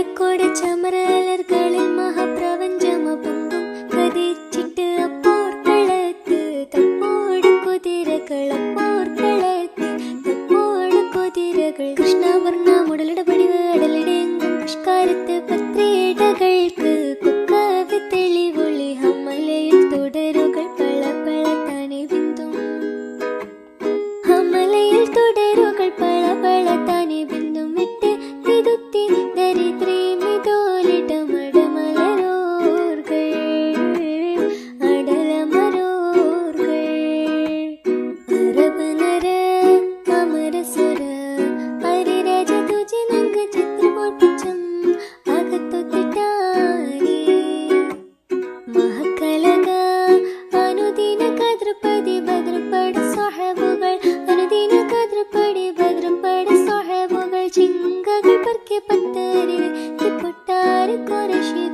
திருக்கோட சமரலர்களில் மகப்பிரபஞ்சம பொங்கும் கதிச்சிட்டு அப்போர்களத்து தப்போடு குதிரைகள் அப்போர்களத்து தப்போடு குதிரைகள். கிருஷ்ணவர்ண करके पत्तेरे के पुटार को ऋषि